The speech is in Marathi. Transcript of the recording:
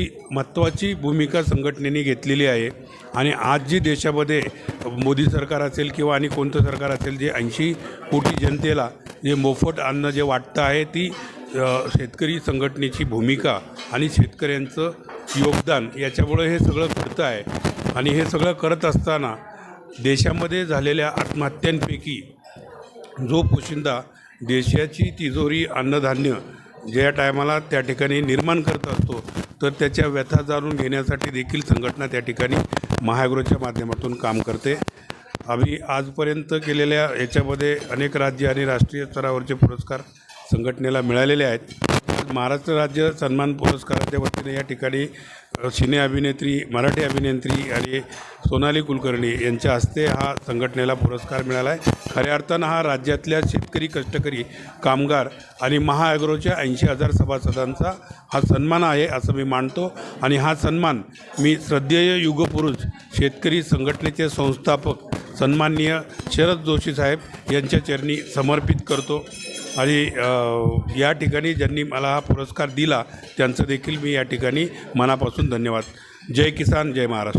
ही महत्त्वाची भूमिका संघटनेने घेतलेली आहे. आणि आज जी देशामध्ये मोदी सरकार असेल किंवा आणि कोणतं सरकार असेल जे ऐंशी कोटी जनतेला जे मोफत अन्न जे वाटतं आहे ती शेतकरी संघटनेची भूमिका आणि शेतकऱ्यांचं योगदान याच्यामुळे हे सगळं घडतं आहे. आणि हे सगळं करत असताना देशामध्ये झालेल्या आत्महत्यांपैकी जो पोशिंदा देशाची तिजोरी अन्नधान्य ज्या टायमाला त्या ठिकाणी निर्माण करत असतो तर त्याच्या व्यथा जाणून घेण्यासाठी देखील संघटना त्या ठिकाणी महाअग्रोच्या माध्यमातून काम करते. आम्ही आजपर्यंत केलेल्या याच्यामध्ये अनेक राज्य आणि राष्ट्रीय स्तरावरचे पुरस्कार संघटनेला मिळालेले आहेत. महाराष्ट्र राज्य सन्मान पुरस्काराच्या वतीने या ठिकाणी सिने अभिनेत्री मराठी अभिनेत्री आणि सोनाली कुलकर्णी यांच्या हस्ते हा संघटनेला पुरस्कार मिळाला आहे खऱ्या अर्थानं हा राज्यातल्या शेतकरी कष्टकरी कामगार आणि महाआग्रोच्या ऐंशी हजार सभासदांचा हा सन्मान आहे असं मी मानतो. आणि हा सन्मान मी श्रद्धेय युगपुरुष शेतकरी संघटनेचे संस्थापक सन्माननीय शरद जोशी साहेब यांच्या चरणी समर्पित करतो. आणि या ठिकाणी ज्यांनी मला हा पुरस्कार दिला त्यांचं देखील मी या ठिकाणी मनापासून धन्यवाद. जय किसान जय महाराष्ट्र.